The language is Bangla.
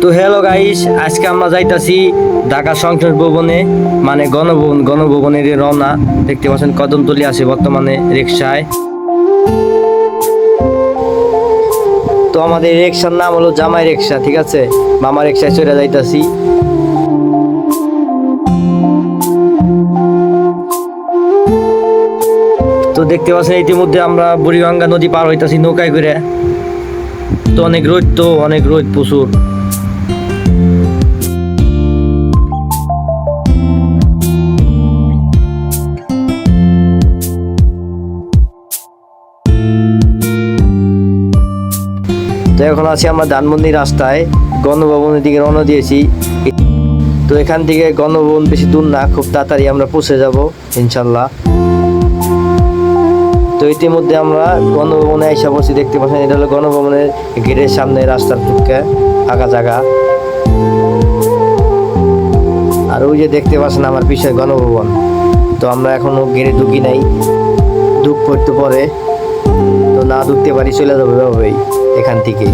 তো হ্যালো গাইস আজকে আমরা যাইতাছি ঢাকা সংসদ ভবনে মানে গণভবন, গণভবনের রওনা। দেখতে পাচ্ছেন কদমতলি আছে বর্তমানে রিক্সায় তো আমাদের রিক্সার নাম হলো জামাই রিক্সা ঠিক আছে? মামা রিক্সায় চলে যাইতাছি। তো দেখতে পাচ্ছেন ইতিমধ্যে আমরা বুড়িগঙ্গা নদী পার হইতাছি নৌকায় করে। তো অনেক রোদ তো, অনেক রোদ প্রচুর। তো এখন আছি আমরা ধানমন্ডি রাস্তায়, গণভবনের দিকে রওনা দিয়েছি। তো এখান থেকে গণভবন বেশি দূর না, খুব তাড়াতাড়ি আমরা পৌঁছে যাব, ইনশাল্লাহ। তো ইতিমধ্যে আমরা গণভবনে এসে বসে দেখতে পাচ্ছেন, এটা হলো গণভবনের গেটের সামনে রাস্তার টুককে ফাঁকা জায়গা। আর ওই যে দেখতে পাচ্ছেন আমার পিছনে গণভবন। তো আমরা এখনও গেটে ঢুকি নাই। ঢুক পড়তে পরে। না ঢুকতে পারি চলে যাবে এখান থেকে।